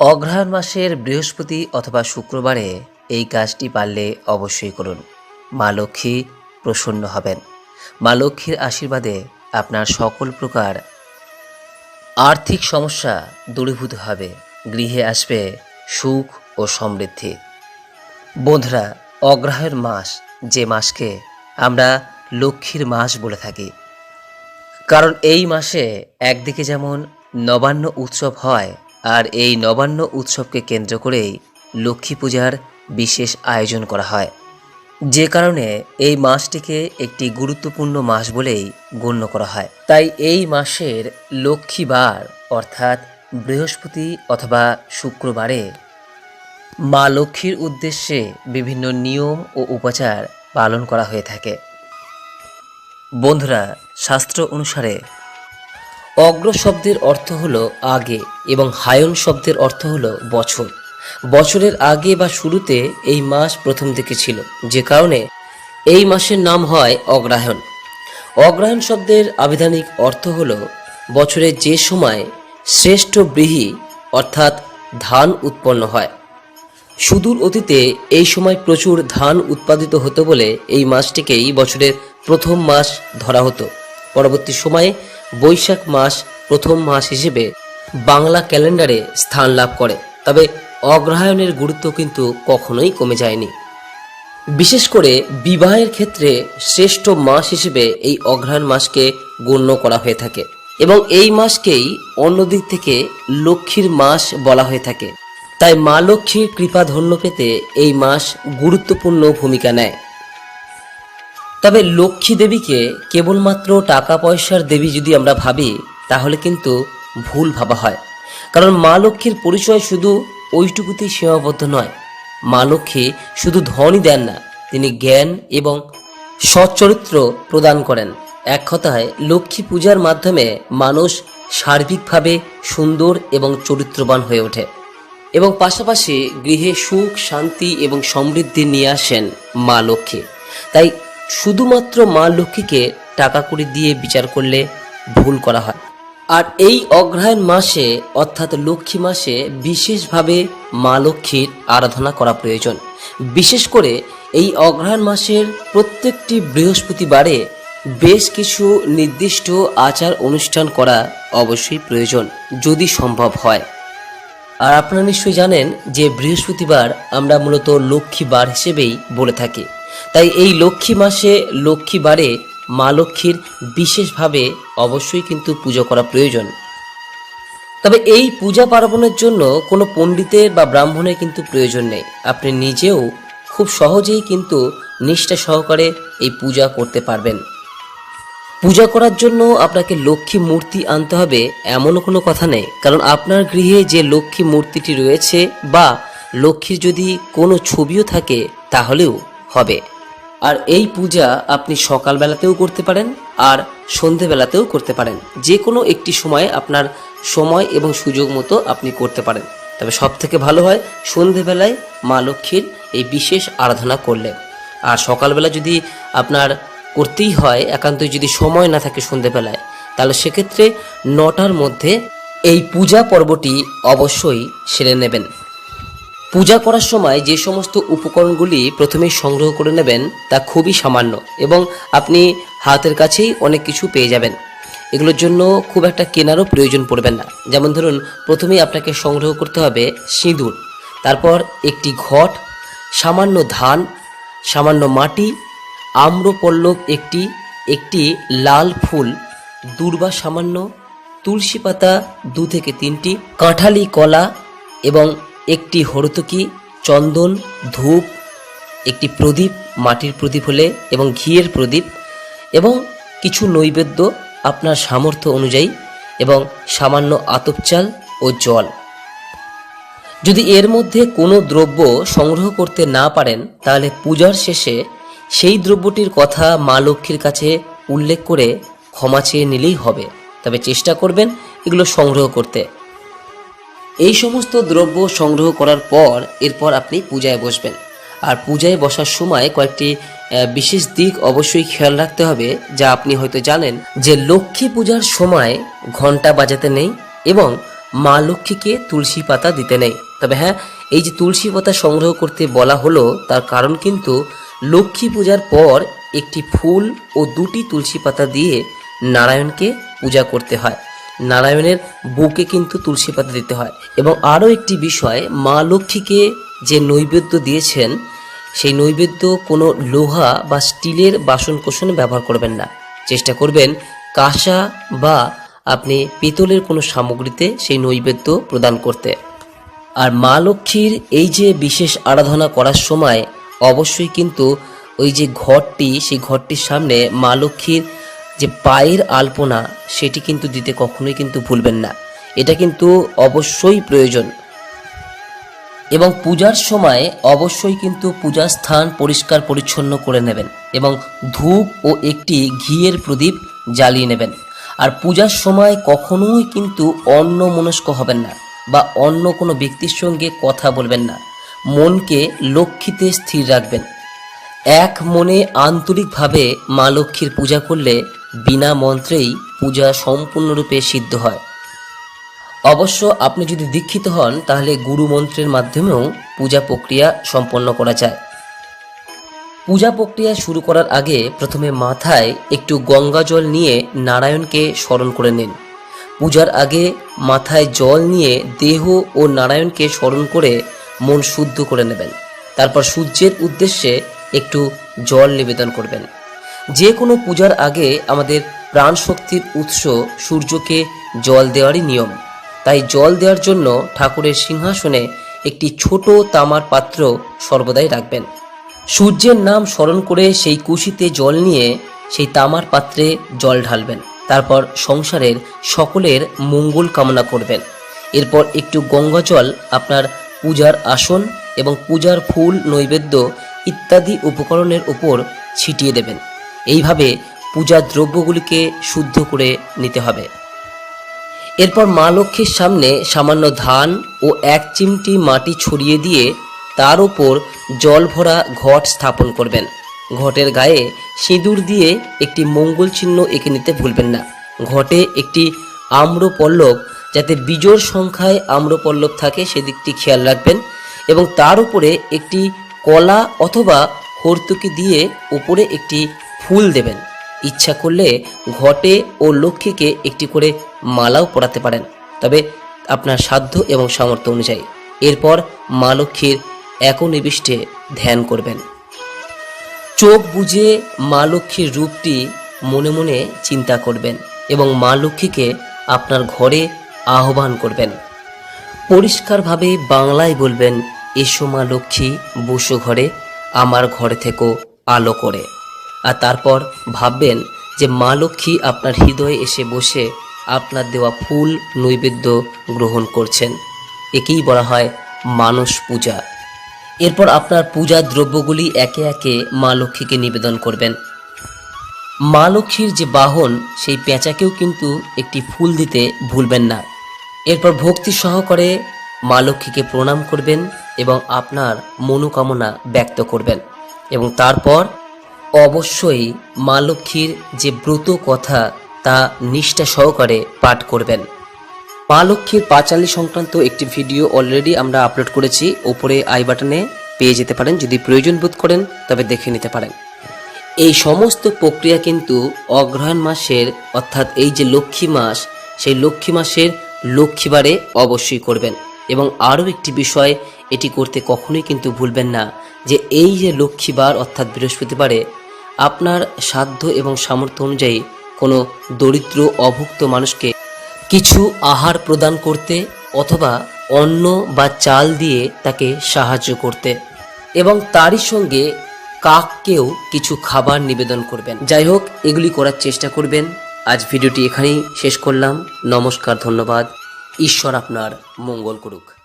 অগ্রহায়ণ মাসের বৃহস্পতি অথবা শুক্রবারে এই কাজটি পারলে অবশ্যই করুন। মা লক্ষ্মী প্রসন্ন হবেন। মা লক্ষ্মীর আশীর্বাদে আপনার সকল প্রকার আর্থিক সমস্যা দূরীভূত হবে। গৃহে আসবে সুখ ও সমৃদ্ধি। বন্ধুরা অগ্রহায়ণ মাস যে মাসকে আমরা লক্ষ্মীর মাস বলে থাকি। কারণ এই মাসে একদিকে যেমন নবান্ন উৎসব হয় আর এই নবান্ন উৎসবকে কেন্দ্র করেই লক্ষ্মী পূজার বিশেষ আয়োজন করা হয়। যে কারণে এই মাসটিকে একটি গুরুত্বপূর্ণ মাস বলেই গণ্য করা হয়। তাই এই মাসের লক্ষ্মীবার অর্থাৎ বৃহস্পতি অথবা শুক্রবারে, মা লক্ষ্মীর উদ্দেশ্যে বিভিন্ন নিয়ম ও উপাচার পালন করা হয়ে থাকে। বন্ধুরা, শাস্ত্র অনুসারে অগ্র শব্দের অর্থ হলো আগে এবং হায়ন শব্দের অর্থ হলো বছর। বছরের আগে বা শুরুতে এই মাস প্রথম দিকে ছিল, যে কারণে এই মাসের নাম হয় অগ্রহায়ণ অগ্রহায়ণ শব্দের আবিধানিক অর্থ হলো বছরের যে সময় শ্রেষ্ঠ ব্রীহি, অর্থাৎ ধান উৎপন্ন হয়। সুদূর অতীতে এই সময় প্রচুর ধান উৎপাদিত হতো বলে এই মাসটিকেই বছরের প্রথম মাস ধরা হতো। পরবর্তী সময়ে বৈশাখ মাস প্রথম মাস হিসেবে বাংলা ক্যালেন্ডারে স্থান লাভ করে। তবে অগ্রহায়ণের গুরুত্ব কিন্তু কখনোই কমে যায়নি। বিশেষ করে বিবাহের ক্ষেত্রে শ্রেষ্ঠ মাস হিসেবে এই অগ্রহায়ণ মাসকে গণ্য করা হয়ে থাকে এবং এই মাসকেই অন্যদিক থেকে লক্ষ্মীর মাস বলা হয়ে থাকে। তাই মা লক্ষ্মীর কৃপা ধন্য পেতে এই মাস গুরুত্বপূর্ণ ভূমিকা নেয়। তবে লক্ষ্মী দেবীকে কেবলমাত্র টাকা পয়সার দেবী যদি আমরা ভাবি, তাহলে কিন্তু ভুল ভাবা হয়। কারণ মা লক্ষ্মীর পরিচয় শুধু ওইটুকুতেই সীমাবদ্ধ নয়। মা লক্ষ্মী শুধু ধনই দেন না, তিনি জ্ঞান এবং সচ্চরিত্র প্রদান করেন। এক কথায়, লক্ষ্মী পূজার মাধ্যমে মানুষ সার্বিকভাবে সুন্দর এবং চরিত্রবান হয়ে ওঠে এবং পাশাপাশি গৃহে সুখ, শান্তি এবং সমৃদ্ধি নিয়ে আসেন মা লক্ষ্মী। তাই শুধুমাত্র মা লক্ষ্মীকে টাকা করে দিয়ে বিচার করলে ভুল করা হয়। আর এই অগ্রহায়ণ মাসে, অর্থাৎ লক্ষ্মী মাসে, বিশেষভাবে মা লক্ষ্মীর আরাধনা করা প্রয়োজন। বিশেষ করে এই অগ্রহায়ণ মাসের প্রত্যেকটি বৃহস্পতিবারে বেশ কিছু নির্দিষ্ট আচার অনুষ্ঠান করা অবশ্যই প্রয়োজন, যদি সম্ভব হয়। আর আপনারা নিশ্চয়ই জানেন যে বৃহস্পতিবার আমরা মূলত লক্ষ্মী বার হিসেবেই বলে থাকি। তাই এই লক্ষ্মী মাসে লক্ষ্মী বারে মা লক্ষ্মীর বিশেষভাবে অবশ্যই কিন্তু পুজো করা প্রয়োজন। তবে এই পূজা পার্বণের জন্য কোনো পণ্ডিতের বা ব্রাহ্মণের কিন্তু প্রয়োজন নেই। আপনি নিজেও খুব সহজেই কিন্তু নিষ্ঠা সহকারে এই পূজা করতে পারবেন। পূজা করার জন্য আপনাকে লক্ষ্মী মূর্তি আনতে হবে এমনও কোনো কথা নেই। কারণ আপনার গৃহে যে লক্ষ্মী মূর্তিটি রয়েছে বা লক্ষ্মীর যদি কোনো ছবিও থাকে, তাহলেও হবে। আর এই পূজা আপনি সকালবেলাতেও করতে পারেন আর সন্ধেবেলাতেও করতে পারেন। যে কোনো একটি সময়ে আপনার সময় এবং সুযোগ মতো আপনি করতে পারেন। তবে সব থেকে ভালো হয় সন্ধেবেলায় মা লক্ষ্মীর এই বিশেষ আরাধনা করলে। আর সকালবেলা যদি আপনার করতেই হয়, একান্তই যদি সময় না থাকে সন্ধেবেলায়, তাহলে সেক্ষেত্রে নটার মধ্যে এই পূজা পর্বটি অবশ্যই সেরে নেবেন। পূজা করার সময় যে সমস্ত উপকরণগুলি প্রথমে সংগ্রহ করে নেবেন, তা খুবই সামান্য এবং আপনি হাতের কাছেই অনেক কিছু পেয়ে যাবেন। এগুলোর জন্য খুব একটা কেনারও প্রয়োজন পড়বে না। যেমন ধরুন, প্রথমেই আপনাকে সংগ্রহ করতে হবে সিঁদুর, তারপর একটি ঘট, সামান্য ধান, সামান্য মাটি, আম্রপল্লব একটি একটি লাল ফুল, দূর্বা সামান্য, তুলসী পাতা দু থেকে তিনটি, কাঁঠালি কলা এবং একটি হরতকি, চন্দন, ধূপ, একটি প্রদীপ, মাটির প্রদীপ হলে এবং ঘিয়ের প্রদীপ এবং কিছু নৈবেদ্য আপনার সামর্থ্য অনুযায়ী এবং সামান্য আতপ চাল ও জল। যদি এর মধ্যে কোনো দ্রব্য সংগ্রহ করতে না পারেন, তাহলে পূজার শেষে সেই দ্রব্যটির কথা মা লক্ষ্মীর কাছে উল্লেখ করে ক্ষমা চেয়ে নিলেই হবে। তবে চেষ্টা করবেন এগুলো সংগ্রহ করতে। এই সমস্ত দ্রব্য সংগ্রহ করার পর এরপর আপনি পূজায় বসবেন। আর পূজায় বসার সময় কয়েকটি বিশেষ দিক অবশ্যই খেয়াল রাখতে হবে, যা আপনি হয়তো জানেন যে লক্ষ্মী পূজার সময় ঘণ্টা বাজাতে নেই এবং মা লক্ষ্মীকে তুলসী পাতা দিতে নেই। তবে হ্যাঁ এই যে তুলসী পাতা সংগ্রহ করতে বলা হলো, তার কারণ কিন্তু লক্ষ্মী পূজার পর একটি ফুল ও দুটি তুলসী পাতা দিয়ে নারায়ণকে পূজা করতে হয়। নারায়ণের বুকে কিন্তু তুলসী পাতা দিতে হয়। এবং আরও একটি বিষয়, মা লক্ষ্মীকে যে নৈবেদ্য দিয়েছেন, সেই নৈবেদ্য কোনো লোহা বা স্টিলের বাসন কোসনে ব্যবহার করবেন না। চেষ্টা করবেন, কাঁসা বা আপনি পিতলের কোনো সামগ্রীতে সেই নৈবেদ্য প্রদান করতে। আর মা লক্ষ্মীর এই যে বিশেষ আরাধনা করার সময়, অবশ্যই কিন্তু ওই যে ঘরটি, সেই ঘরটির সামনে মা লক্ষ্মীর যে পায়ের আলপনা সেটি কিন্তু দিতে কখনোই কিন্তু ভুলবেন না। এটা কিন্তু অবশ্যই প্রয়োজন। এবং পূজার সময় অবশ্যই কিন্তু পূজার স্থান পরিষ্কার পরিচ্ছন্ন করে নেবেন এবং ধূপ ও একটি ঘিয়ের প্রদীপ জ্বালিয়ে নেবেন। আর পূজার সময় কখনোই কিন্তু অন্য মনস্ক হবেন না বা অন্য কোনো ব্যক্তির সঙ্গে কথা বলবেন না। মনকে লক্ষ্মীতে স্থির রাখবেন। এক মনে আন্তরিকভাবে মা লক্ষ্মীর পূজা করলে বিনা মন্ত্রেই পূজা সম্পূর্ণরূপে সিদ্ধ হয়। অবশ্য আপনি যদি দীক্ষিত হন, তাহলে গুরু মন্ত্রের মাধ্যমেও পূজা প্রক্রিয়া সম্পন্ন করা যায়। পূজা প্রক্রিয়া শুরু করার আগে প্রথমে মাথায় একটু গঙ্গা জল নিয়ে নারায়ণকে স্মরণ করে নিন। পূজার আগে মাথায় জল নিয়ে দেহ ও নারায়ণকে স্মরণ করে মন শুদ্ধ করে নেবেন। তারপর সূর্যের উদ্দেশ্যে একটু জল নিবেদন করবেন। যে কোনো পূজার আগে আমাদের প্রাণ শক্তির উৎস সূর্যকে জল দেওয়ারই নিয়ম। তাই জল দেওয়ার জন্য ঠাকুরের সিংহাসনে একটি ছোট তামার পাত্র সর্বদাই রাখবেন। সূর্যের নাম স্মরণ করে সেই কুশিতে জল নিয়ে সেই তামার পাত্রে জল ঢালবেন। তারপর সংসারের সকলের মঙ্গল কামনা করবেন। এরপর একটু গঙ্গা জল আপনার পূজার আসন এবং পূজার ফুল, নৈবেদ্য ইত্যাদি উপকরণের উপর ছিটিয়ে দেবেন। এইভাবে পূজার দ্রব্যগুলিকে শুদ্ধ করে নিতে হবে। এরপর মা লক্ষ্মীর সামনে সামান্য ধান ও এক চিমটি মাটি ছড়িয়ে দিয়ে তার উপর জল ভরা ঘট স্থাপন করবেন। ঘটের গায়ে সিঁদুর দিয়ে একটি মঙ্গল চিহ্ন এঁকে নিতে ভুলবেন না। ঘটে একটি আম্রপল্লব যাতে বিজোড় সংখ্যায় আম্রপল্লব থাকে সেদিকটি খেয়াল রাখবেন এবং তার উপরে একটি কলা অথবা হর্তুকি দিয়ে উপরে একটি ফুল দেবেন। ইচ্ছা করলে ঘটে ও লক্ষ্মীকে একটি করে মালাও পরাতে পারেন। তবে আপনার সাধ্য এবং সামর্থ্য অনুযায়ী। এরপর মা লক্ষ্মীর একনিবিষ্টে ধ্যান করবেন। চোখ বুঝে মা লক্ষ্মীর রূপটি মনে মনে চিন্তা করবেন এবং মা লক্ষ্মীকে আপনার ঘরে আহ্বান করবেন। পরিষ্কারভাবে বাংলায় বলবেন, এসো মা লক্ষ্মী, বসো ঘরে, আমার ঘরে থেকো আলো করে। আর তারপর ভাববেন যে মা লক্ষ্মী আপনার হৃদয়ে এসে বসে আপনার দেওয়া ফুল নৈবেদ্য গ্রহণ করছেন। একেই বলা হয় মানস পূজা। এরপর আপনার পূজার দ্রব্যগুলি একে একে মা লক্ষ্মীকে নিবেদন করবেন। মা লক্ষ্মীর যে বাহন, সেই পেঁচাকেও কিন্তু একটি ফুল দিতে ভুলবেন না। এরপর ভক্তি সহকারে মা লক্ষ্মীকে প্রণাম করবেন এবং আপনার মনোকামনা ব্যক্ত করবেন এবং তারপর অবশ্যই মা লক্ষ্মীর যে ব্রত কথা তা নিষ্ঠা সহকারে পাঠ করবেন। মা লক্ষ্মীর পাঁচালি সংক্রান্ত একটি ভিডিও অলরেডি আমরা আপলোড করেছি। ওপরে আই বাটনে পেয়ে যেতে পারেন, যদি প্রয়োজন বোধ করেন, তবে দেখে নিতে পারেন। এই সমস্ত প্রক্রিয়া কিন্তু অগ্রহায়ণ মাসের, অর্থাৎ এই যে লক্ষ্মী মাস, সেই লক্ষ্মী মাসের লক্ষ্মীবারে অবশ্যই করবেন। এবং আরও একটি বিষয় এটি করতে কখনোই কিন্তু ভুলবেন না যে এই যে লক্ষ্মীবার অর্থাৎ বৃহস্পতিবারে, আপনার সাধ্য এবং সামর্থ্য অনুযায়ী কোনো দরিদ্র, অভুক্ত মানুষকে কিছু আহার প্রদান করতে অথবা অন্ন বা চাল দিয়ে তাকে সাহায্য করতে এবং তারই সঙ্গে কাককেও কিছু খাবার নিবেদন করবেন। যাই হোক, এগুলি করার চেষ্টা করবেন। আজ ভিডিওটি এখানেই শেষ করলাম। নমস্কার, ধন্যবাদ। ঈশ্বর আপনার মঙ্গল করুক।